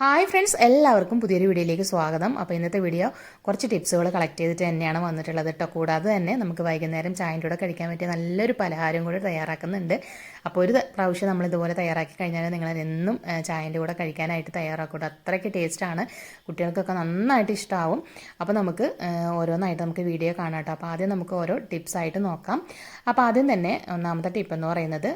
Hi friends എല്ലാവർക്കും പുതിയൊരു വീഡിയോയിലേക്ക് സ്വാഗതം. അപ്പോൾ ഇന്നത്തെ വീഡിയോ കുറച്ച് ടിപ്സുകൾ കളക്ട് ചെയ്തിട്ട് തന്നെയാണ് വന്നിട്ടുള്ളത് കേട്ടോ കൂടാതെ തന്നെ നമുക്ക് വൈകുന്നേരം ചായന്റെ കൂടെ കഴിക്കാൻ പറ്റിയ നല്ലൊരു പലഹാരം കൂടി തയ്യാറാക്കുന്നുണ്ട്. അപ്പോൾ ഒരു പ്രാവശ്യം നമ്മൾ ഇതുപോലെ തയ്യാറാക്കി കഴിഞ്ഞാൽ നിങ്ങൾ എന്നും ചായന്റെ കൂടെ കഴിക്കാനായിട്ട് തയ്യാറാക്കൂട്ടോ. അത്രയ്ക്ക് ടേസ്റ്റാണ് കുട്ടികൾക്കൊക്കെ നന്നായിട്ട് ഇഷ്ടമാവും അപ്പോൾ നമുക്ക് ഓരോന്നായിട്ട് നമുക്ക് വീഡിയോ കാണാം കേട്ടോ അപ്പോൾ ആദ്യം നമുക്ക് ഓരോ ടിപ്സായിട്ട് നോക്കാം. അപ്പോൾ ആദ്യം തന്നെ ഒന്നാമത്തെ ടിപ്പ് എന്ന് പറയുന്നത്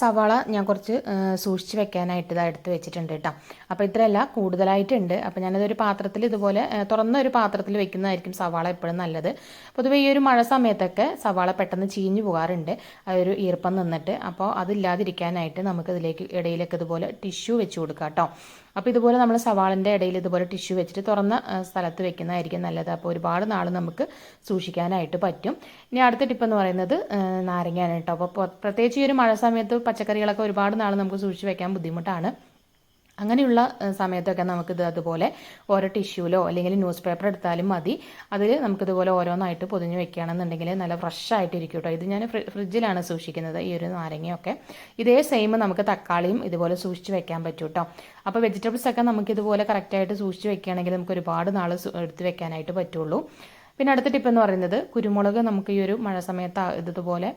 സവാള ഞാൻ കുറച്ച് സൂക്ഷിച്ച് വെക്കാനായിട്ട് ഇതാ എടുത്ത് വെച്ചിട്ടുണ്ട് കേട്ടോ. അപ്പോൾ ഇത്രയല്ല കൂടുതലായിട്ടുണ്ട്. അപ്പോൾ ഞാനതൊരു പാത്രത്തിൽ ഇതുപോലെ തുറന്ന ഒരു പാത്രത്തിൽ വെക്കുന്നതായിരിക്കും സവാള എപ്പോഴും നല്ലത്. പൊതുവെ ഈ ഒരു മഴ സമയത്തൊക്കെ സവാള പെട്ടെന്ന് ചീഞ്ഞു പോകാറുണ്ട്. അതൊരു ഈർപ്പം നിന്നിട്ട്. അപ്പോൾ അതില്ലാതിരിക്കാനായിട്ട് നമുക്ക് ഇതിലേക്ക് ഇടയിലേക്ക് ഇതുപോലെ ടിഷ്യൂ വെച്ച് കൊടുക്കാം കേട്ടോ. അപ്പോൾ ഇതുപോലെ നമ്മൾ സവാളിന്റെ ഇടയിൽ ഇതുപോലെ ടിഷ്യൂ വെച്ചിട്ട് തുറന്ന സ്ഥലത്ത് വെക്കുന്നതായിരിക്കും നല്ലത്. അപ്പോൾ ഒരുപാട് നാൾ നമുക്ക് സൂക്ഷിക്കാനായിട്ട് പറ്റും. ഇനി അടുത്ത ടിപ്പ് എന്ന് പറയുന്നത് നാരങ്ങയാണ് കേട്ടോ. അപ്പോൾ പ്രത്യേകിച്ച് ഈ ഒരു മഴ സമയത്ത് പച്ചക്കറികളൊക്കെ ഒരുപാട് നാൾ നമുക്ക് സൂക്ഷിച്ച് വെക്കാൻ ബുദ്ധിമുട്ടാണ്. അങ്ങനെയുള്ള സമയത്തൊക്കെ നമുക്കിത് അതുപോലെ ഓരോ ടിഷ്യൂലോ അല്ലെങ്കിൽ ന്യൂസ് പേപ്പർ എടുത്താലും മതി. അതിൽ നമുക്കിതുപോലെ ഓരോന്നായിട്ട് പൊതിഞ്ഞ് വെക്കുകയാണെന്നുണ്ടെങ്കിൽ നല്ല ഫ്രഷ് ആയിട്ടിരിക്കും കേട്ടോ ഇത് ഞാൻ ഫ്രിഡ്ജിലാണ് സൂക്ഷിക്കുന്നത് ഈ ഒരു നാരങ്ങയൊക്കെ. ഇതേ സെയിം നമുക്ക് തക്കാളിയും ഇതുപോലെ സൂക്ഷിച്ച് വെക്കാൻ പറ്റും കേട്ടോ അപ്പോൾ വെജിറ്റബിൾസ് ഒക്കെ നമുക്കിതുപോലെ കറക്റ്റായിട്ട് സൂക്ഷിച്ച് വെക്കുകയാണെങ്കിൽ നമുക്ക് ഒരുപാട് നാൾ എടുത്ത് വെക്കാനായിട്ട് പറ്റുള്ളൂ. പിന്നെ അടുത്ത ടിപ്പ് എന്ന് പറയുന്നത് കുരുമുളക് നമുക്ക് ഈ ഒരു മഴ സമയത്ത് ഇതുപോലെ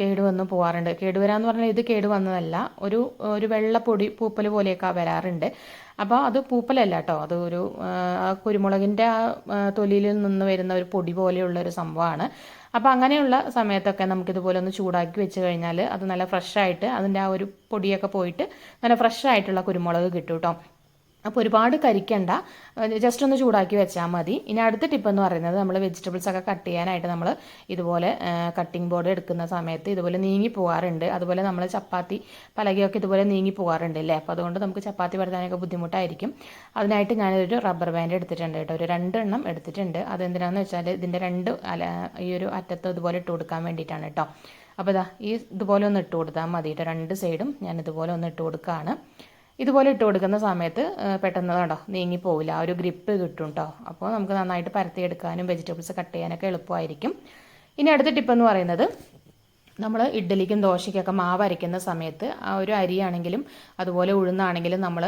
കേടുവന്ന് പോകാറുണ്ട് കേടുവരാന്ന് പറഞ്ഞാൽ ഇത് കേടുവന്നതല്ല ഒരു ഒരു വെള്ളപ്പൊടി പൂപ്പൽ പോലെയൊക്കെ വരാറുണ്ട്. അപ്പോൾ അത് പൂപ്പലല്ല കേട്ടോ. അത് ഒരു ആ കുരുമുളകിന്റെ ആ തൊലിയിൽ നിന്ന് വരുന്ന ഒരു പൊടി പോലെയുള്ള ഒരു സംഭവമാണ്. അപ്പോൾ അങ്ങനെയുള്ള സമയത്തൊക്കെ നമുക്കിതുപോലെ ഒന്ന് ചൂടാക്കി വെച്ച് കഴിഞ്ഞാൽ അത് നല്ല ഫ്രഷായിട്ട് അതിന്റെ ആ ഒരു പൊടിയൊക്കെ പോയിട്ട് നല്ല ഫ്രഷ് ആയിട്ടുള്ള കുരുമുളക് കിട്ടും കേട്ടോ. അപ്പോൾ ഒരുപാട് കരിക്കണ്ട. ജസ്റ്റ് ഒന്ന് ചൂടാക്കി വെച്ചാൽ മതി. ഇനി അടുത്ത ടിപ്പ് എന്ന് പറയുന്നത് നമ്മൾ വെജിറ്റബിൾസ് ഒക്കെ കട്ട് ചെയ്യാനായിട്ട് നമ്മൾ ഇതുപോലെ കട്ടിംഗ് ബോർഡ് എടുക്കുന്ന സമയത്ത് ഇതുപോലെ നീങ്ങി പോകാറുണ്ട് അതുപോലെ നമ്മൾ ചപ്പാത്തി പലകയൊക്കെ ഇതുപോലെ നീങ്ങി പോകാറുണ്ട് അല്ലേ അപ്പോൾ അതുകൊണ്ട് നമുക്ക് ചപ്പാത്തി പരത്താനൊക്കെ ബുദ്ധിമുട്ടായിരിക്കും. അതിനായിട്ട് ഞാനൊരു റബ്ബർ ബാൻഡ് എടുത്തിട്ടുണ്ട് കേട്ടോ. ഒരു രണ്ടെണ്ണം എടുത്തിട്ടുണ്ട്. അതെന്തിനാണെന്ന് വെച്ചാൽ ഇതിന്റെ രണ്ട് ഈ ഒരു അറ്റത്ത് ഇതുപോലെ ഇട്ട് കൊടുക്കാൻ വേണ്ടിയിട്ടാണ് കേട്ടോ. അപ്പോൾ ഇതാ ഈ ഇതുപോലെ ഒന്ന് ഇട്ട് കൊടുത്താൽ മതി കേട്ടോ. രണ്ട് സൈഡും ഞാൻ ഇതുപോലെ ഒന്ന് ഇട്ട് കൊടുക്കുകയാണ് ഇതുപോലെ ഇട്ട് കൊടുക്കുന്ന സമയത്ത് പെട്ടെന്ന് കണ്ടോ നീങ്ങിപ്പോവില്ല. ആ ഒരു ഗ്രിപ്പ് കിട്ടും കേട്ടോ അപ്പോൾ നമുക്ക് നന്നായിട്ട് പരത്തിയെടുക്കാനും വെജിറ്റബിൾസ് കട്ട് ചെയ്യാനൊക്കെ എളുപ്പമായിരിക്കും. ഇനി അടുത്ത ടിപ്പ് എന്ന് പറയുന്നത് നമ്മൾ ഇഡ്ഡലിക്കും ദോശയ്ക്കൊക്കെ മാവ് അരയ്ക്കുന്ന സമയത്ത് ആ ഒരു അരിയാണെങ്കിലും അതുപോലെ ഉഴുന്നാണെങ്കിലും നമ്മൾ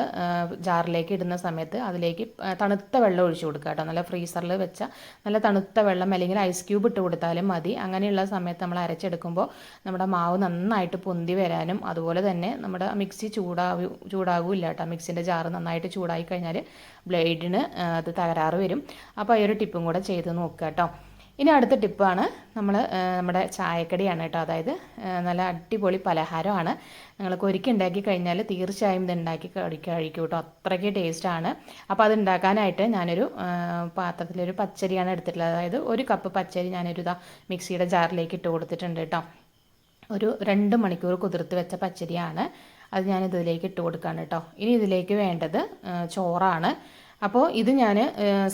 ജാറിലേക്ക് ഇടുന്ന സമയത്ത് അതിലേക്ക് തണുത്ത വെള്ളം ഒഴിച്ചു കൊടുക്കുക കേട്ടോ. നല്ല ഫ്രീസറിൽ വെച്ച നല്ല തണുത്ത വെള്ളം അല്ലെങ്കിൽ ഐസ് ക്യൂബ് ഇട്ട് കൊടുത്താലും മതി. അങ്ങനെയുള്ള സമയത്ത് നമ്മൾ അരച്ചെടുക്കുമ്പോൾ നമ്മുടെ മാവ് നന്നായിട്ട് പൊന്തി വരാനും അതുപോലെ തന്നെ നമ്മുടെ മിക്സി ചൂടാവൂ ചൂടാകില്ല കേട്ടോ. മിക്സിന്റെ ജാറ് നന്നായിട്ട് ചൂടായി കഴിഞ്ഞാൽ ബ്ലേഡിന് അത് തകരാറ് വരും. അപ്പോൾ ഈ ഒരു ടിപ്പും കൂടെ ചെയ്ത് നോക്കുക കേട്ടോ. ഇനി അടുത്ത ടിപ്പാണ് നമ്മൾ നമ്മുടെ ചായക്കടിയാണ് കേട്ടോ. അതായത് നല്ല അടിപൊളി പലഹാരമാണ്. നിങ്ങൾക്ക് ഒരിക്കൽ ഉണ്ടാക്കി കഴിഞ്ഞാൽ തീർച്ചയായും ഇത് ഉണ്ടാക്കി കഴിക്കും കേട്ടോ. അത്രയ്ക്ക് ടേസ്റ്റാണ് അപ്പോൾ അത് ഉണ്ടാക്കാനായിട്ട് ഞാനൊരു പാത്രത്തിലൊരു പച്ചരിയാണ് എടുത്തിട്ടുള്ളത്. അതായത് ഒരു കപ്പ് പച്ചരി ഞാനൊരു ഇതാ മിക്സിയുടെ ജാറിലേക്ക് ഇട്ട് കൊടുത്തിട്ടുണ്ട് കേട്ടോ. ഒരു രണ്ട് മണിക്കൂർ കുതിർത്ത് വെച്ച പച്ചരിയാണ്. അത് ഞാൻ ഇതിലേക്ക് ഇട്ട് കൊടുക്കുകയാണ് കേട്ടോ. ഇനി ഇതിലേക്ക് വേണ്ടത് ചോറാണ്. അപ്പോൾ ഇത് ഞാൻ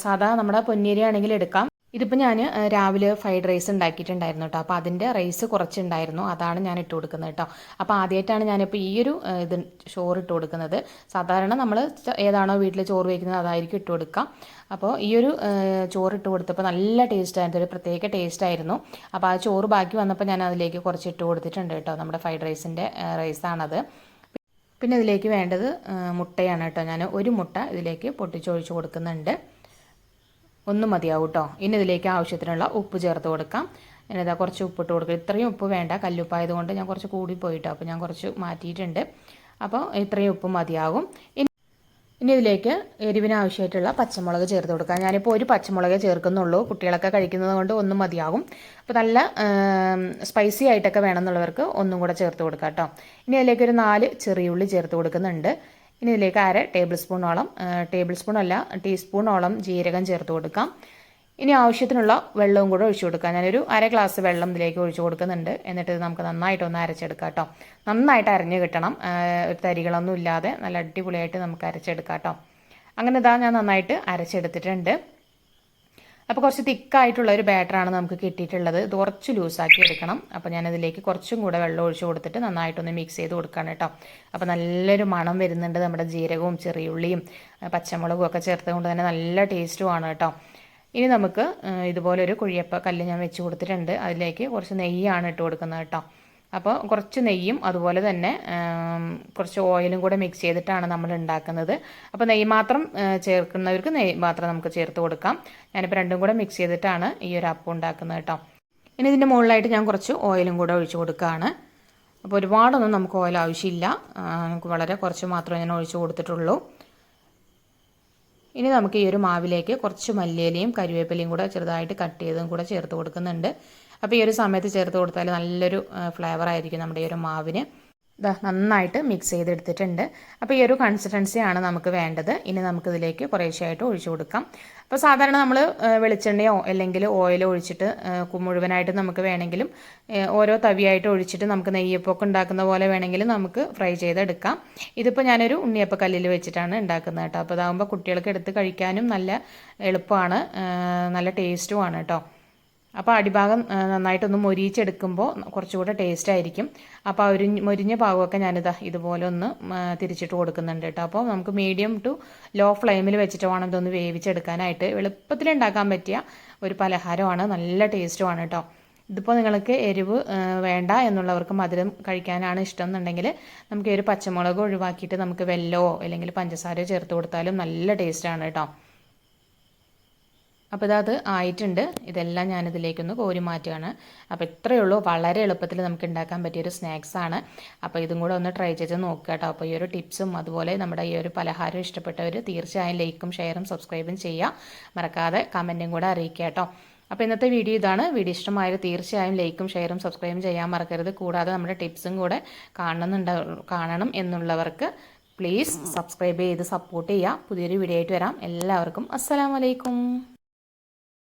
സാധാ നമ്മുടെ പൊന്നേരി ആണെങ്കിൽ എടുക്കാം. ഇതിപ്പോൾ ഞാൻ രാവിലെ ഫ്രൈഡ് റൈസ് ഉണ്ടാക്കിയിട്ടുണ്ടായിരുന്നു കേട്ടോ അപ്പോൾ അതിന്റെ റൈസ് കുറച്ചുണ്ടായിരുന്നു. അതാണ് ഞാൻ ഇട്ട് കൊടുക്കുന്നത് കേട്ടോ അപ്പോൾ ആദ്യമായിട്ടാണ് ഞാനിപ്പോൾ ഈ ഒരു ഇത് ചോറ് ഇട്ട് കൊടുക്കുന്നത്. സാധാരണ നമ്മൾ ഏതാണോ വീട്ടിൽ ചോറ് വയ്ക്കുന്നത് അതായിരിക്കും ഇട്ട് കൊടുക്കുക അപ്പോൾ ഈ ഒരു ചോറ് ഇട്ട് കൊടുത്തപ്പോൾ നല്ല ടേസ്റ്റ് ആയിരുന്നു ഒരു പ്രത്യേക ടേസ്റ്റ് ആയിരുന്നു. അപ്പോൾ ആ ചോറ് ബാക്കി വന്നപ്പോൾ ഞാൻ അതിലേക്ക് കുറച്ച് ഇട്ട് കൊടുത്തിട്ടുണ്ട് കേട്ടോ നമ്മുടെ ഫ്രൈഡ് റൈസിന്റെ റൈസാണത് പിന്നെ ഇതിലേക്ക് വേണ്ടത് മുട്ടയാണ് കേട്ടോ ഞാൻ ഒരു മുട്ട ഇതിലേക്ക് പൊട്ടിച്ചൊഴിച്ച് കൊടുക്കുന്നുണ്ട്. ഒന്നും മതിയാവും കേട്ടോ ഇനി ഇതിലേക്ക് ആവശ്യത്തിനുള്ള ഉപ്പ് ചേർത്ത് കൊടുക്കാം. ഞാനിതാ കുറച്ച് ഉപ്പിട്ട് കൊടുക്കുക ഇത്രയും ഉപ്പ് വേണ്ട. കല്ലുപ്പായതുകൊണ്ട് ഞാൻ കുറച്ച് കൂടി പോയിട്ടോ അപ്പോൾ ഞാൻ കുറച്ച് മാറ്റിയിട്ടുണ്ട്. അപ്പോൾ ഇത്രയും ഉപ്പ് മതിയാകും ഇനി ഇതിലേക്ക് എരിവിന് ആവശ്യമായിട്ടുള്ള പച്ചമുളക് ചേർത്ത് കൊടുക്കാം. ഞാനിപ്പോൾ ഒരു പച്ചമുളകേ ചേർക്കുന്നുള്ളൂ. കുട്ടികളൊക്കെ കഴിക്കുന്നത് കൊണ്ട് ഒന്നും മതിയാകും അപ്പോൾ നല്ല സ്പൈസി ആയിട്ടൊക്കെ വേണമെന്നുള്ളവർക്ക് ഒന്നും കൂടെ ചേർത്ത് കൊടുക്കാം കേട്ടോ ഇനി അതിലേക്ക് ഒരു നാല് ചെറിയുള്ളി ചേർത്ത് കൊടുക്കുന്നുണ്ട്. ഇനി ഇതിലേക്ക് അര ടേബിൾ സ്പൂണോളം ടേബിൾ സ്പൂൺ അല്ല ടീസ്പൂണോളം ജീരകം ചേർത്ത് കൊടുക്കാം. ഇനി ആവശ്യത്തിനുള്ള വെള്ളവും കൂടെ ഒഴിച്ചു കൊടുക്കാം. ഞാനൊരു അര ഗ്ലാസ് വെള്ളം ഇതിലേക്ക് ഒഴിച്ചു കൊടുക്കുന്നുണ്ട്. എന്നിട്ട് ഇത് നമുക്ക് നന്നായിട്ടൊന്ന് അരച്ചെടുക്കാം കേട്ടോ. നന്നായിട്ട് അരഞ്ഞു കിട്ടണം. ഒരു തരികളൊന്നും ഇല്ലാതെ നല്ല അടിപൊളിയായിട്ട് നമുക്ക് അരച്ചെടുക്കാം കേട്ടോ. അങ്ങനെ ഇതാ ഞാൻ നന്നായിട്ട് അരച്ചെടുത്തിട്ടുണ്ട്. അപ്പോൾ കുറച്ച് തിക്കായിട്ടുള്ള ഒരു ബാറ്ററാണ് നമുക്ക് കിട്ടിയിട്ടുള്ളത്. ഇത് കുറച്ച് ലൂസാക്കി എടുക്കണം. അപ്പോൾ ഞാനതിലേക്ക് കുറച്ചും കൂടെ വെള്ളം ഒഴിച്ച് കൊടുത്തിട്ട് നന്നായിട്ടൊന്ന് മിക്സ് ചെയ്ത് കൊടുക്കണം കേട്ടോ. അപ്പോൾ നല്ലൊരു മണം വരുന്നുണ്ട് നമ്മുടെ ജീരകവും ചെറിയുള്ളിയും പച്ചമുളകും ഒക്കെ ചേർത്തത് കൊണ്ട് തന്നെ നല്ല ടേസ്റ്റുമാണ് കേട്ടോ. ഇനി നമുക്ക് ഇതുപോലൊരു കുഴിയപ്പ കല്ല് ഞാൻ വെച്ച് കൊടുത്തിട്ടുണ്ട്. അതിലേക്ക് കുറച്ച് നെയ്യാണ് ഇട്ട് കൊടുക്കുന്നത് കേട്ടോ. അപ്പോൾ കുറച്ച് നെയ്യും അതുപോലെ തന്നെ കുറച്ച് ഓയിലും കൂടെ മിക്സ് ചെയ്തിട്ടാണ് നമ്മൾ ഉണ്ടാക്കുന്നത്. അപ്പോൾ നെയ്യ് മാത്രം ചേർക്കുന്നവർക്ക് നെയ്യ് മാത്രം നമുക്ക് ചേർത്ത് കൊടുക്കാം. ഞാനിപ്പോൾ രണ്ടും കൂടെ മിക്സ് ചെയ്തിട്ടാണ് ഈ ഒരു അപ്പം ഉണ്ടാക്കുന്നത് കേട്ടോ ഇനി ഇതിന്റെ മുകളിലായിട്ട് ഞാൻ കുറച്ച് ഓയിലും കൂടെ ഒഴിച്ച് കൊടുക്കുകയാണ് അപ്പോൾ ഒരുപാടൊന്നും നമുക്ക് ഓയിൽ ആവശ്യമില്ല. നമുക്ക് വളരെ കുറച്ച് മാത്രമേ ഞാൻ ഒഴിച്ച് കൊടുത്തിട്ടുള്ളൂ. ഇനി നമുക്ക് ഈ ഒരു മാവിലേക്ക് കുറച്ച് മല്ലിയിലയും കരിവേപ്പിലയും കൂടെ ചെറുതായിട്ട് കട്ട് ചെയ്തതും കൂടെ ചേർത്ത് കൊടുക്കുന്നുണ്ട്. അപ്പോൾ ഈ ഒരു സമയത്ത് ചേർത്ത് കൊടുത്താൽ നല്ലൊരു ഫ്ലേവർ ആയിരിക്കും നമ്മുടെ ഈ ഒരു മാവിന്. ദാ നന്നായിട്ട് മിക്സ് ചെയ്തെടുത്തിട്ടുണ്ട്. അപ്പോൾ ഈ ഒരു കൺസിസ്റ്റൻസിയാണ് നമുക്ക് വേണ്ടത്. ഇനി നമുക്കിതിലേക്ക് കുറേശ്ശെയായിട്ട് ഒഴിച്ചു കൊടുക്കാം. അപ്പോൾ സാധാരണ നമ്മൾ വെളിച്ചെണ്ണയോ അല്ലെങ്കിൽ ഓയിലോ ഒഴിച്ചിട്ട് മുഴുവനായിട്ട് നമുക്ക് വേണമെങ്കിലും ഓരോ തവിയായിട്ട് ഒഴിച്ചിട്ട് നമുക്ക് നെയ്യപ്പമൊക്കെ ഉണ്ടാക്കുന്ന പോലെ വേണമെങ്കിലും നമുക്ക് ഫ്രൈ ചെയ്തെടുക്കാം. ഇതിപ്പോൾ ഞാനൊരു ഉണ്ണിയപ്പ കല്ലിൽ വെച്ചിട്ടാണ് ഉണ്ടാക്കുന്നത് കേട്ടോ. അപ്പോൾ അതാകുമ്പോൾ കുട്ടികൾക്ക് എടുത്ത് കഴിക്കാനും നല്ല എളുപ്പമാണ്. നല്ല ടേസ്റ്റുമാണ് കേട്ടോ. അപ്പോൾ അടിഭാഗം നന്നായിട്ടൊന്ന് മൊരിയിച്ചെടുക്കുമ്പോൾ കുറച്ചുകൂടെ ടേസ്റ്റ് ആയിരിക്കും. അപ്പോൾ ഒരു മൊരിഞ്ഞ ഭാഗമൊക്കെ ഞാനിതാ ഇതുപോലെ ഒന്ന് തിരിച്ചിട്ട് കൊടുക്കുന്നുണ്ട് കേട്ടോ. അപ്പോൾ നമുക്ക് മീഡിയം ടു ലോ ഫ്ലെയിമിൽ വെച്ചിട്ട് വേണം ഇതൊന്ന് വേവിച്ചെടുക്കാനായിട്ട്. എളുപ്പത്തിൽ ഉണ്ടാക്കാൻ പറ്റിയ ഒരു പലഹാരമാണ്. നല്ല ടേസ്റ്റുമാണ് കേട്ടോ. ഇതിപ്പോൾ നിങ്ങൾക്ക് എരിവ് വേണ്ട എന്നുള്ളവർക്ക് മധുരം കഴിക്കാനാണ് ഇഷ്ടം എന്നുണ്ടെങ്കിൽ നമുക്ക് ഒരു പച്ചമുളക് ഒഴിവാക്കിയിട്ട് നമുക്ക് വെല്ലോ അല്ലെങ്കിൽ പഞ്ചസാരയോ ചേർത്ത് കൊടുത്താലും നല്ല ടേസ്റ്റാണ് കേട്ടോ. അപ്പോൾ ഇതത് ആയിട്ടുണ്ട്. ഇതെല്ലാം ഞാനിതിലേക്കൊന്ന് കോരി മാറ്റുകയാണ്. അപ്പോൾ ഇത്രയേ ഉള്ളൂ. വളരെ എളുപ്പത്തിൽ നമുക്ക് ഉണ്ടാക്കാൻ പറ്റിയൊരു സ്നാക്സാണ് അപ്പോൾ ഇതും കൂടെ ഒന്ന് ട്രൈ ചെയ്ത് നോക്കുക കേട്ടോ. അപ്പോൾ ഈ ഒരു ടിപ്സും അതുപോലെ നമ്മുടെ ഈ ഒരു പലഹാരം ഇഷ്ടപ്പെട്ടവർ തീർച്ചയായും ലൈക്കും ഷെയറും സബ്സ്ക്രൈബും ചെയ്യുക മറക്കാതെ കമന്റും കൂടെ അറിയിക്കുക കേട്ടോ. അപ്പോൾ ഇന്നത്തെ വീഡിയോ ഇതാണ്. വീഡിയോ ഇഷ്ടമായാൽ തീർച്ചയായും ലൈക്കും ഷെയറും സബ്സ്ക്രൈബും ചെയ്യാൻ മറക്കരുത്. കൂടാതെ നമ്മുടെ ടിപ്സും കൂടെ കാണുന്നുണ്ട കാണണം എന്നുള്ളവർക്ക് പ്ലീസ് സബ്സ്ക്രൈബ് ചെയ്ത് സപ്പോർട്ട് ചെയ്യുക പുതിയൊരു വീഡിയോ ആയിട്ട് വരാം. എല്ലാവർക്കും അസ്സലാമലൈക്കും